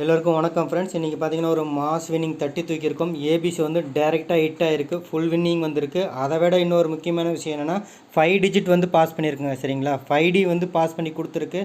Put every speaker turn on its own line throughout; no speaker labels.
எல்லோருக்கும் வணக்கம் ஃப்ரெண்ட்ஸ் இன்றைக்கி பார்த்தீங்கன்னா ஒரு மாஸ் வின்னிங் தட்டி தூக்கியிருக்கோம். ஏபிசி வந்து டேரெக்டாக ஹிட் ஆகிருக்கு ஃபுல் வின்னிங் வந்திருக்கு. அதை விட இன்னொரு முக்கியமான விஷயம் என்னென்னா ஃபைவ் டிஜிட் வந்து பாஸ் பண்ணியிருக்குங்க சரிங்களா? ஃபைவ் டி வந்து பாஸ் பண்ணி கொடுத்துருக்கு.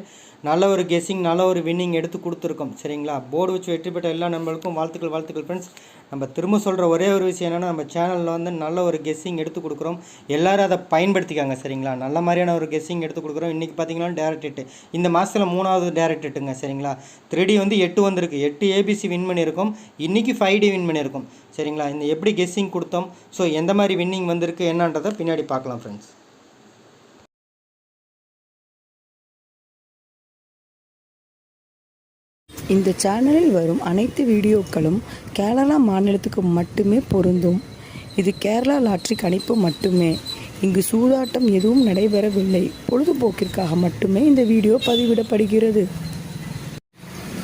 நல்ல ஒரு கெஸ்ஸிங் நல்ல ஒரு வின்னிங் எடுத்து கொடுத்துருக்கோம் சரிங்களா? போர்டு வச்சு வெற்றி பெற்ற எல்லா நம்மளுக்கும் வாழ்த்துக்கள் வாழ்த்துக்கள் ஃப்ரெண்ட்ஸ் நம்ம திரும்ப சொல்கிற ஒரே ஒரு விஷயம் என்னென்னா நம்ம சேனலில் வந்து நல்ல ஒரு கெஸ்ஸிங் எடுத்து கொடுக்குறோம். எல்லாரும் அதை பயன்படுத்திக்காங்க சரிங்களா? நல்ல மாதிரியான ஒரு கெஸ்ஸிங் எடுத்து கொடுக்குறோம். இன்றைக்கி பார்த்தீங்கன்னா டேரக்ட் ஹிட் இந்த மாதத்தில் மூணாவது டேரக்ட் ஹிட்டுங்க சரிங்களா? த்ரீ டி வந்து எட்டு வந்துருக்கு. எட்டு ஏபிசி வின் பண்ணியிருக்கோம். இன்றைக்கி ஃபைவ் டி வின் பண்ணியிருக்கோம். சரிங்களா? இந்த எப்படி கெஸ்ஸிங் கொடுத்தோம்? ஸோ எந்த மாதிரி வின்னிங் வந்திருக்கு என்னன்றதை பின்னாடி பார்க்கலாம் ஃப்ரெண்ட்ஸ்
இந்த சேனலில் வரும் அனைத்து வீடியோக்களும் கேரளா மாநிலத்துக்கு மட்டுமே பொருந்தும். இது கேரளா லாட்ரி கணிப்பு மட்டுமே. இங்கு சூதாட்டம் எதுவும் நடைபெறவில்லை. பொழுதுபோக்கிற்காக மட்டுமே இந்த வீடியோ பதிவிடப்படுகிறது.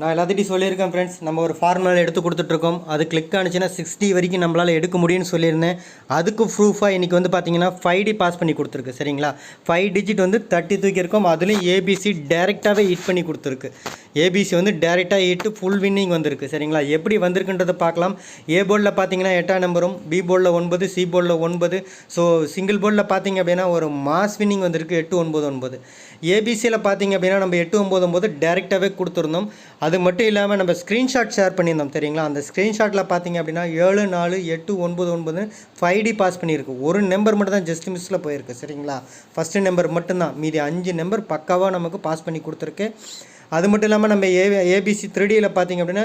நான் எல்லாத்திட்டையும் சொல்லியிருக்கேன் ஃப்ரெண்ட்ஸ் நம்ம ஒரு ஃபார்முலா எடுத்து கொடுத்துட்ருக்கோம். அது கிளிக் ஆனிச்சுன்னா சிக்ஸ்டி வரைக்கும் நம்மளால் எடுக்க முடியும்னு சொல்லியிருந்தேன். அதுக்கு ப்ரூஃபாக இன்றைக்கி வந்து பார்த்தீங்கன்னா ஃபைவ் டி பாஸ் பண்ணி கொடுத்துருக்கு சரிங்களா? ஃபைவ் டிஜிட் வந்து தேர்ட்டி தூக்கியிருக்கோம். அதுலேயும் ஏபிசி டேரெக்டாகவே ஹிட் பண்ணி கொடுத்துருக்கு. ஏபிசி வந்து டேரெக்டாக எட்டு ஃபுல் வின்னிங் வந்திருக்கு. சரிங்களா? எப்படி வந்திருக்குன்றதை பார்க்கலாம். ஏ போர்டில் பார்த்தீங்கன்னா எட்டாம் நம்பரும் பி போர்டில் ஒன்பது சி போர்டில் ஒன்பது. ஸோ சிங்கிள் போர்டில் பார்த்தீங்க அப்படின்னா ஒரு மாஸ் வின்னிங் வந்திருக்கு எட்டு ஒன்பது ஒன்பது. ஏபிசியில் பார்த்தீங்க அப்படின்னா நம்ம எட்டு ஒம்பது ஒம்பது டேரெக்டாகவே கொடுத்துருந்தோம். அது மட்டும் இல்லாமல் நம்ம ஸ்க்ரீன்ஷாட் ஷேர் பண்ணியிருந்தோம் சரிங்களா? அந்த ஸ்க்ரீன்ஷாட்டில் பார்த்தீங்க அப்படின்னா ஏழு நாலு எட்டு ஒன்பது ஒன்பது ஃபைவ் டி பாஸ் பண்ணியிருக்கு. ஒரு நம்பர் மட்டும் தான் ஜஸ்ட் மிஸ்ஸில் போயிருக்கு சரிங்களா? ஃபஸ்ட்டு நம்பர் மட்டும்தான். மீதி அஞ்சு நம்பர் பக்காவாக நமக்கு பாஸ் பண்ணி கொடுத்துருக்கு. அது மட்டும் இல்லாமல் நம்ம ஏ ஏபிசி த்ரீடியில் பார்த்தீங்க அப்படின்னா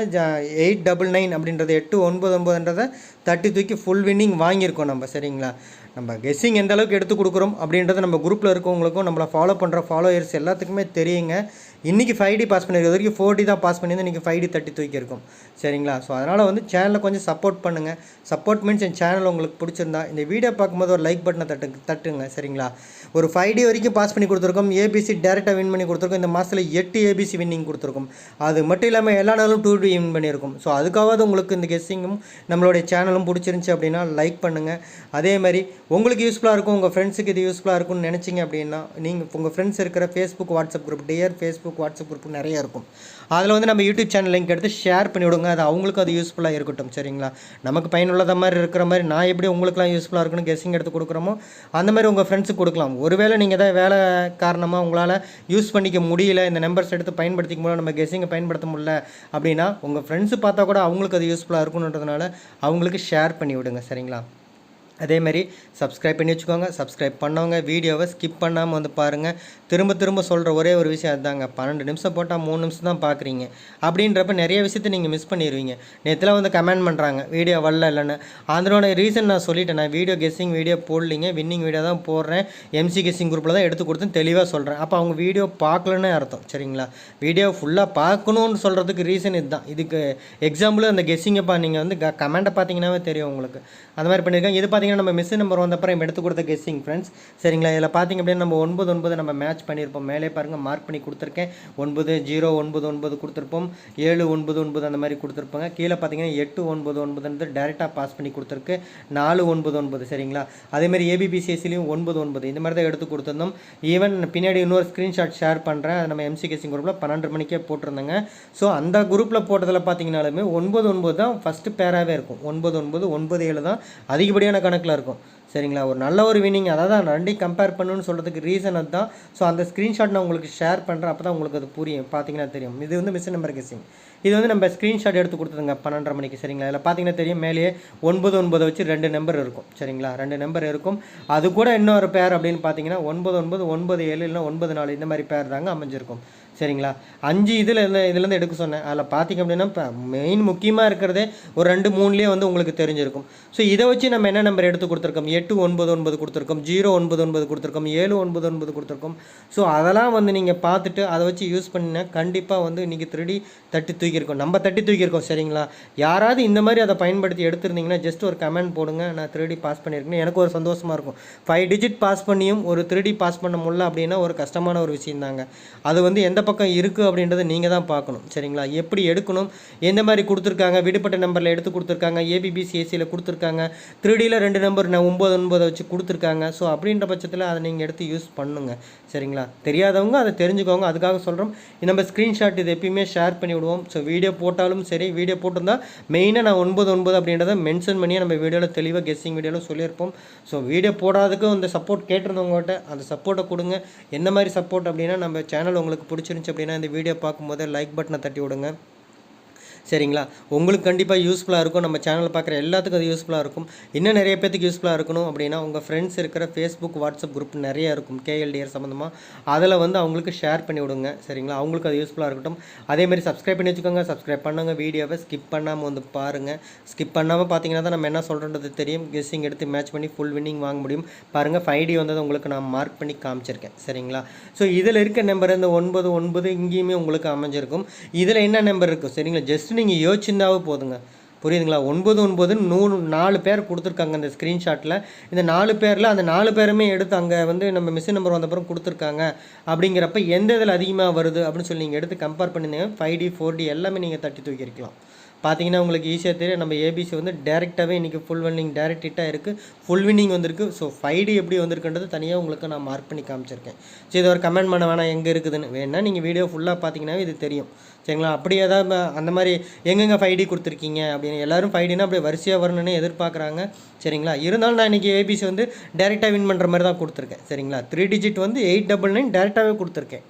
எயிட் டபுள் நைன் அப்படின்றது எட்டு ஒன்பது ஒன்பதுன்றதை தட்டி தூக்கி ஃபுல் வின்னிங் வாங்கியிருக்கோம் நம்ம சரிங்களா? நம்ம கெஸ்ஸிங் எந்த அளவுக்கு எடுத்து கொடுக்குறோம் அப்படின்றது நம்ம குரூப்பில் இருக்கவங்களுக்கும் நம்மளை ஃபாலோ பண்ணுற ஃபாலோயர்ஸ் எல்லாத்துக்குமே தெரியுங்க. இன்றைக்கி ஃபைவ் டி பாஸ் பண்ணியிருக்க வரைக்கும் ஃபோர் டி தான் பாஸ் பண்ணியிருந்து இன்றைக்கி ஃபைவ் டி தட்டி தூக்கியிருக்கும் சரிங்களா? ஸோ அதனால் வந்து சேனலில் கொஞ்சம் சப்போர்ட் பண்ணுங்கள் சப்போர்ட் மீன்ஸ் என் சேனல் உங்களுக்கு பிடிச்சிருந்தா இந்த வீடியோ பார்க்கும்போது ஒரு லைக் பட்டனை தட்டு தட்டுங்க. சரிங்களா? ஒரு ஃபைவ் டி வரைக்கும் பாஸ் பண்ணி கொடுத்துருக்கோம். ஏபிசி டேரெக்டாக வின் பண்ணி கொடுத்துருக்கோம். இந்த மாதத்தில் எட்டு ஏபிசி வின்னிங் கொடுத்துருக்கோம். அது மட்டும் இல்லாமல் எல்லா நாளும் டூ டி வின் பண்ணியிருக்கோம். ஸோ அதுக்காவது உங்களுக்கு இந்த கெஸ்ஸிங்கும் நம்மளுடைய சேனலும் பிடிச்சிருந்துச்சி அப்படின்னா லைக் பண்ணுங்கள் அதே மாதிரி உங்களுக்கு யூஸ்ஃபுல்லாக இருக்கும் உங்கள் ஃப்ரெண்ட்ஸுக்கு இது யூஸ்ஃபுல்லாக இருக்கும்னு நினச்சிங்க அப்படின்னா நீங்கள் உங்கள் ஃப்ரெண்ட்ஸ் இருக்கிற Facebook WhatsApp group dear Facebook WhatsApp group நிறைய இருக்கும். அதில் வந்து நம்ம யூடியூப் சேனல் லிங்க் எடுத்து ஷேர் பண்ணி விடுங்க. அது அவங்களுக்கும் அது யூஸ்ஃபுல்லாக இருக்கட்டும் சரிங்களா? நமக்கு பயனுள்ளதாக மாதிரி இருக்கிற மாதிரி நான் எப்படி உங்களுக்குலாம் யூஸ்ஃபுல்லாக இருக்குன்னு கெஸ்ஸிங் எடுத்து கொடுக்குறோமோ அந்த மாதிரி உங்கள் ஃப்ரெண்ட்ஸுக்கு கொடுக்கலாம். ஒருவேளை நீங்கள் ஏதாவது வேலை காரணமாக உங்களால் யூஸ் பண்ணிக்க முடியல இந்த நம்பர்ஸ் எடுத்து பயன்படுத்திக்க முடியல நம்ம கெஸ்ஸிங்கை பயன்படுத்த முடியல அப்படின்னா உங்கள் ஃப்ரெண்ட்ஸு பார்த்தா கூட அவங்களுக்கு அது யூஸ்ஃபுல்லாக இருக்குன்றதுனால அவங்களுக்கு ஷேர் பண்ணி விடுங்க சரிங்களா? அதேமாரி சப்ஸ்கிரைப் பண்ணி வச்சுக்கோங்க. சப்ஸ்கிரைப் பண்ணவங்க வீடியோவை ஸ்கிப் பண்ணாமல் வந்து பாருங்கள் திரும்ப திரும்ப சொல்கிற ஒரே ஒரு விஷயம் அதுதாங்க பன்னெண்டு நிமிஷம் போட்டால் மூணு நிமிஷம் தான் பார்க்குறீங்க அப்படின்றப்ப நிறைய விஷயத்த நீங்கள் மிஸ் பண்ணிடுவீங்க நேற்றுலாம் வந்து கமெண்ட் பண்ணுறாங்க வீடியோ வரல இல்லைன்னு. அதனோட ரீசன் நான் சொல்லிட்டேன். நான் வீடியோ கெஸ்ஸிங் வீடியோ போடலிங்க. வின்னிங் வீடியோ தான் போடுறேன். எம்சி கெஸ்ஸிங் குரூப்பில் தான் எடுத்து கொடுத்து தெளிவாக சொல்கிறேன் அப்போ அவங்க வீடியோ பார்க்கலன்னு அர்த்தம். சரிங்களா? வீடியோ ஃபுல்லாக பார்க்கணுன்னு சொல்கிறதுக்கு ரீசன் இதுதான். இதுக்கு எக்ஸாம்பிள் அந்த கெஸ்ஸிங்கப்பா நீங்கள் வந்து கமெண்ட்டை பார்த்தீங்கன்னாவே தெரியும் உங்களுக்கு. அந்த மாதிரி பண்ணியிருக்காங்க இது பார்த்தீங்கன்னா நம்ம மிஸ் நம்பர் வந்தப்பறம் எடுத்து கொடுத்த கெஸ்ஸிங் ஃப்ரெண்ட்ஸ் சரிங்களா? இதில் பார்த்தீங்க அப்படின்னா நம்ம ஒன்பது ஒன்பது நம்ம மேட்ச் பண்ணியிருப்போம். மேலே பாருங்கள் மார்க் பண்ணி கொடுத்துருக்கேன். ஒன்பது ஜீரோ ஒன்பது ஒன்பது கொடுத்துருப்போம். ஏழு ஒன்பது ஒன்பது அந்த மாதிரி கொடுத்துருப்பாங்க. கீழே பார்த்தீங்கன்னா எட்டு ஒன்பது ஒன்பதுன்றது டேரெக்டாக பாஸ் பண்ணி கொடுத்துருக்கு. நாலு ஒன்பது ஒன்பது. சரிங்களா? அதேமாதிரி ஏபிபிசிஎஸ்சிலையும் ஒன்பது ஒன்பது. இந்த மாதிரி தான் எடுத்து கொடுத்துருந்தோம். ஈவன் பின்னாடி இன்னொரு ஸ்க்ரீன்ஷாட் ஷேர் பண்ணுறேன் அது நம்ம எம்சி கெஸ்ஸிங் குரூப்பில் பன்னெண்டு மணிக்கே போட்டிருந்தாங்க. ஸோ அந்த குரூப்பில் போட்டதில் பார்த்தீங்கனாலுமே ஒன்பது ஒன்பது தான் ஃபஸ்ட்டு பேராகவே இருக்கும். ஒன்பது ஒன்பது ஒன்பது ஏழு தான் அதிகப்படியான கணக்கு கணக்கில் இருக்கும். சரிங்களா? ஒரு நல்ல ஒரு வினிங் அதாவது நான் ரெண்டையும் கம்பேர் பண்ணணும்னு சொல்கிறதுக்கு ரீசன் அதுதான். ஸோ அந்த ஸ்க்ரீன்ஷாட் நான் உங்களுக்கு ஷேர் பண்ணுறேன் அப்போ தான் உங்களுக்கு அது புரியும். பார்த்தீங்கன்னா தெரியும். இது வந்து மிஸ் நம்பர் கெஸிங் இது வந்து நம்ம ஸ்க்ரீன்ஷாட் எடுத்து கொடுத்துருங்க பன்னெண்டரை மணிக்கு. சரிங்களா? இதில் பார்த்தீங்கன்னா தெரியும். மேலேயே ஒன்பது ஒன்பது வச்சு ரெண்டு நம்பர் இருக்கும். சரிங்களா? ரெண்டு நம்பர் இருக்கும். அது கூட இன்னொரு பேர் அப்படின்னு பார்த்தீங்கன்னா ஒன்பது ஒன்பது ஒன்பது ஏழு இல்லை ஒன்பது நாலு இந்த மாதிரி பேர் தாங்க அமைஞ்சிருக்கும். சரிங்களா? அஞ்சு இதில் இருந்து இதுலேருந்து எடுக்க சொன்னேன். அதில் பார்த்தீங்க அப்படின்னா இப்போ மெயின் முக்கியமாக இருக்கிறதே ஒரு ரெண்டு மூணுலேயே வந்து உங்களுக்கு தெரிஞ்சிருக்கும். ஸோ இதை வச்சு நம்ம என்ன நம்பர் எடுத்து கொடுத்துருக்கோம்? எட்டு ஒன்பது ஒன்பது கொடுத்துருக்கோம். ஜீரோ ஒன்பது ஒன்பது கொடுத்துருக்கோம். ஏழு ஒன்பது ஒன்பது கொடுத்துருக்கோம். ஸோ அதெல்லாம் வந்து நீங்கள் பார்த்துட்டு அதை வச்சு யூஸ் பண்ணினா கண்டிப்பாக வந்து இன்றைக்கி திருடி தட்டி தூக்கியிருக்கோம். நம்ம தட்டி தூக்கியிருக்கோம் சரிங்களா? யாராவது இந்த மாதிரி அதை பயன்படுத்தி எடுத்திருந்தீங்கன்னா ஜஸ்ட் ஒரு கமெண்ட் போடுங்க. நான் திருடி பாஸ் பண்ணியிருக்கேன். எனக்கு ஒரு சந்தோஷமாக இருக்கும். ஃபைவ் டிஜிட் பாஸ் பண்ணியும் ஒரு திருடி பாஸ் பண்ண முடியல அப்படின்னா ஒரு கஷ்டமான ஒரு விஷயம் தாங்க அது வந்து எந்த பக்கம் இருக்குது அப்படின்றத நீங்கள் தான் பார்க்கணும். சரிங்களா? எப்படி எடுக்கணும்? எந்த மாதிரி கொடுத்துருக்காங்க? விடுபட்ட நம்பரில் எடுத்து கொடுத்துருக்காங்க. ஏபிபிசி ஏசியில் கொடுத்துருக்காங்க. த்ரீடியில் ரெண்டு நம்பர் நான் ஒம்பது ஒன்பதை வச்சு கொடுத்துருக்காங்க. ஸோ அப்படின்ற பட்சத்தில் அதை நீங்கள் எடுத்து யூஸ் பண்ணுங்க. சரிங்களா? தெரியாதவங்க அதை தெரிஞ்சுக்கோங்க. அதுக்காக சொல்கிறோம் நம்ம ஸ்க்ரீன்ஷாட் இது எப்பயுமே ஷேர் பண்ணி விடுவோம் ஸோ வீடியோ போட்டாலும் சரி வீடியோ போட்டிருந்தா மெயினாக நான் ஒன்பது ஒன்பது அப்படின்றத மென்ஷன் பண்ணி நம்ம வீடியோவில் தெளிவாக கெஸ்ஸிங் வீடியோவில் சொல்லியிருப்போம். ஸோ வீடியோ போடாததுக்கு அந்த சப்போர்ட் கேட்டிருந்தவங்ககிட்ட அந்த சப்போர்ட்டை கொடுங்க. என்ன மாதிரி சப்போர்ட் அப்படின்னா நம்ம சேனல் உங்களுக்கு பிடிச்சிருந்துச்சி அப்படின்னா இந்த வீடியோ பார்க்கும்போது லைக் பட்டனை தட்டி விடுங்க. சரிங்களா? உங்களுக்கு கண்டிப்பாக யூஸ்ஃபுல்லாக இருக்கும். நம்ம சேனலில் பார்க்குற எல்லாத்துக்கும் அது யூஸ்ஃபுல்லாக இருக்கும். இன்னும் நிறைய பேத்துக்கு யூஸ்ஃபுல்லாக இருக்கணும் அப்படின்னா உங்கள் ஃப்ரெண்ட்ஸ் இருக்கிற ஃபேஸ்புக் வாட்ஸ்அப் குரூப் நிறைய இருக்கும். கேஎல்டிஆர் சம்மந்தமாக அதில் வந்து அவங்களுக்கு ஷேர் பண்ணி விடுங்க. சரிங்களா? அவங்களுக்கு அது யூஸ்ஃபுல்லாக இருக்கட்டும். அதேமாதிரி சப்ஸ்கிரைப் பண்ணி வச்சுக்கோங்க. சப்ஸ்கிரைப் பண்ணுங்கள் வீடியோவை ஸ்கிப் பண்ணாமல் வந்து பாருங்கள் ஸ்கிப் பண்ணாமல் பார்த்தீங்கன்னா தான் நம்ம என்ன சொல்கிறோன்றது தெரியும். கெஸ்ஸிங் எடுத்து மேட்ச் பண்ணி ஃபுல் வின்னிங் வாங்க முடியும். பாருங்கள் ஃபைவ் டி வந்தது உங்களுக்கு நான் மார்க் பண்ணி காமிச்சிருக்கேன். சரிங்களா? ஸோ இதில் இருக்க நம்பர் இந்த ஒன்பது ஒன்பது இங்கேயுமே உங்களுக்கு அமைஞ்சிருக்கும். இதில் என்ன நம்பர் இருக்கும் சரிங்களா? ஜஸ்ட் நீங்கள் யோசிச்சிருந்தாவே போதுங்க. புரியுதுங்களா? ஒன்பது ஒன்பது நூறு நாலு பேர் கொடுத்துருக்காங்க அந்த ஸ்க்ரீன்ஷாட்டில் இந்த நாலு பேரில் அந்த நாலு பேருமே எடுத்து அங்கே வந்து நம்ம மிஷின் நம்பர் வந்தப்புறம் கொடுத்துருக்காங்க. அப்படிங்கிறப்ப எந்த இதில் அதிகமாக வருது அப்படின்னு சொல்லி நீங்கள் எடுத்து கம்பேர் பண்ணியிருந்தீங்க ஃபைவ் டி ஃபோர் டி எல்லாமே நீங்கள் தட்டி தூக்கியிருக்கலாம். பார்த்தீங்கன்னா உங்களுக்கு ஈஸியாக தெரியும். நம்ம ஏபிசி வந்து டேரெக்டாகவே இன்றைக்கி ஃபுல் வின்னிங் டேரெக்ட் ஹிட்டாக இருக்குது ஃபுல் வின்னிங் வந்திருக்கு. ஸோ ஃபைடு எப்படி வந்திருக்குன்றது தனியாக உங்களுக்கு நான் மார்க் பண்ணி காமிச்சிருக்கேன். சரி இது ஒரு கமெண்ட் பண்ண வேணாம் எங்கே இருக்குதுன்னு. வேணால் நீங்கள் வீடியோ ஃபுல்லாக பார்த்தீங்கன்னாவே இது தெரியும். சரிங்களா? அப்படியே ஏதாவது அந்த மாதிரி எங்கெங்கே ஃபைவ் டி கொடுத்துருக்கீங்க அப்படின்னு எல்லாரும் ஃபைவ் டினா அப்படியே வரிசையாக வரணும்னு எதிர்பார்க்குறாங்க. சரிங்களா? இருந்தாலும் நான் இன்றைக்கி ஏபிசி வந்து டேரெக்டாக வின் பண்ணுற மாதிரி தான் கொடுத்துருக்கேன். சரிங்களா? த்ரீ டிஜிட் வந்து எயிட் டபுள் நைன் டேரெக்டாகவே கொடுத்துருக்கேன்.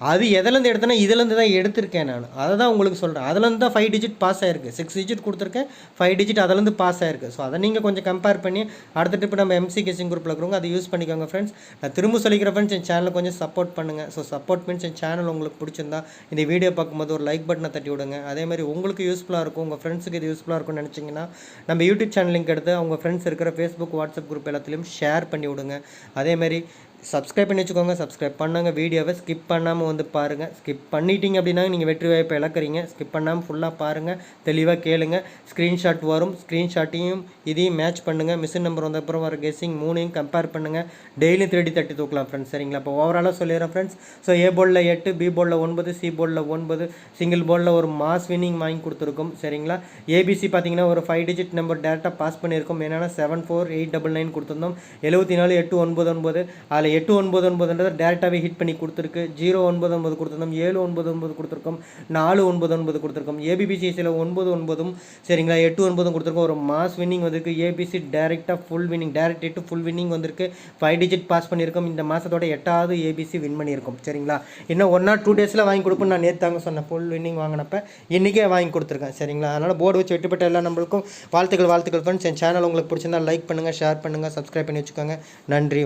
அது எதுலேருந்து எடுத்தேன்னா இதுலேருந்து தான் எடுத்திருக்கேன் நான். அதை தான் உங்களுக்கு சொல்கிறேன் அதுலேருந்து தான் ஃபைவ் டிஜிட் பாஸ் ஆயிருக்கு. சிக்ஸ் டிஜிட் கொடுத்துருக்கேன் ஃபைவ் டிஜிட் அதுலேருந்து பாஸ் ஆயிருக்கு. ஸோ அதை நீங்கள் கொஞ்சம் கம்பேர் பண்ணி அடுத்த ட்ரிப் நம்ம எம்சி கெஸிங் குரூப்பில் இருக்கிறவங்க அதை யூஸ் பண்ணிக்கோங்க ஃப்ரெண்ட்ஸ் நான் திரும்ப சொல்லிக்கிற ஃப்ரெண்ட்ஸ் என் சேனலை கொஞ்சம் சப்போர்ட் பண்ணுங்கள் ஸோ சப்போர்ட் மீன்ஸ் என் சேனல் உங்களுக்கு பிடிச்சிருந்தா இந்த வீடியோ பார்க்கும்போது ஒரு லைக் பட்டனை தட்டி விடுங்க. அதே மாதிரி உங்களுக்கு யூஸ்ஃபுல்லாக இருக்கும் உங்கள் ஃப்ரெண்ட்ஸுக்கு இது யூஸ்ஃபுல்லாக இருக்கும்னு நினச்சிங்கன்னா நம்ம யூடியூப் சேனல் லிங்க் எடுத்து அவங்க ஃப்ரெண்ட்ஸ் இருக்கிற ஃபேஸ்புக் வாட்ஸ்அப் குரூப் எல்லாத்துலேயும் ஷேர் பண்ணி விடுங்க. அதேமாதிரி சப்ஸ்கிரைப் பண்ணி வச்சுக்கோங்க. சப்ஸ்கிரைப் பண்ணாங்க. வீடியோவை ஸ்கிப் பண்ணாமல் வந்து பாருங்கள் ஸ்கிப் பண்ணிட்டீங்க அப்படின்னா நீங்கள் வெற்றி வாய்ப்பை இழக்கிறீங்க. ஸ்கிப் பண்ணாமல் ஃபுல்லாக பாருங்கள் தெளிவாக கேளுங்க. ஸ்க்ரீன்ஷாட் வரும். ஸ்க்ரீன்ஷாட்டையும் இதையும் மேட்ச் பண்ணுங்கள் மிஷின் நம்பர் வந்த அப்புறம் வர கெஸ்ஸிங் மூணையும் கம்பேர் பண்ணுங்கள் டெய்லி தேடி தட்டி தூக்கலாம் ஃப்ரெண்ட்ஸ் சரிங்களா? இப்போ ஓவராலாக சொல்லிடுறேன் ஃப்ரெண்ட்ஸ் ஸோ ஏ போர்டில் எட்டு பி போர்டில் ஒன்பது சி போர்டில் ஒன்பது. சிங்கிள் போலில் ஒரு மாஸ் வின்னிங் வாங்கி கொடுத்துருக்கோம். சரிங்களா? ஏபிசி பார்த்தீங்கன்னா ஒரு ஃபைவ் டிஜிட் நம்பர் டேரெக்டாக பாஸ் பண்ணியிருக்கோம். என்னென்னா seven four eight double nine கொடுத்துருந்தோம். எழுபத்தி நாலு எட்டு ஒன்பது ஒன்பது. அதில் எட்டு ஒன்பது ஒன்பதுன்றதை டேரெக்டாகவே ஹிட் பண்ணி கொடுத்துருக்கு. ஜீரோ ஒன்பது ஒன்பது கொடுத்துருந்தோம் ஏழு ஒன்பது ஒன்பது கொடுத்துருக்கோம் நாலு ஒன்பது ஒன்பது கொடுத்துருக்கோம். ஏபிபிசிஎஸ்சியில் ஒன்பது ஒன்பதும் சரிங்களா எட்டு ஒன்பதும் கொடுத்துருக்கோம். ஒரு மாஸ் வின்னிங் வந்திருக்கு. ஏபிசி டேரெக்டாக ஃபுல் வின்னிங் டேரக்ட் எட்டு ஃபுல் வின்னிங் வந்திருக்கு. ஃபைவ் டிஜிட் பாஸ் பண்ணியிருக்கோம். இந்த மாதத்தோட எட்டாவது ஏபிசி வின் பண்ணியிருக்கோம் சரிங்களா. இன்னும் ஒன் ஆர் டூ டேஸில் வாங்கி கொடுப்போம் நான் நேற்று தாங்க சொன்னேன். ஃபுல் வின்னிங் வாங்கினப்ப இன்றைக்கே வாங்கி கொடுத்துருக்கேன் சரிங்களா. அதனால் போர்டு வச்சு வெட்டுப்பட்ட எல்லா நம்மளுக்கும் வாழ்த்துக்கள் வாழ்த்துக்கள் ஃப்ரெண்ட்ஸ் என் சேனல் உங்களுக்கு பிடிச்சிருந்தா லைக் பண்ணுங்கள் ஷேர் பண்ணுங்கள் சப்ஸ்கிரைப் பண்ணி வச்சுக்கோங்க. நன்றி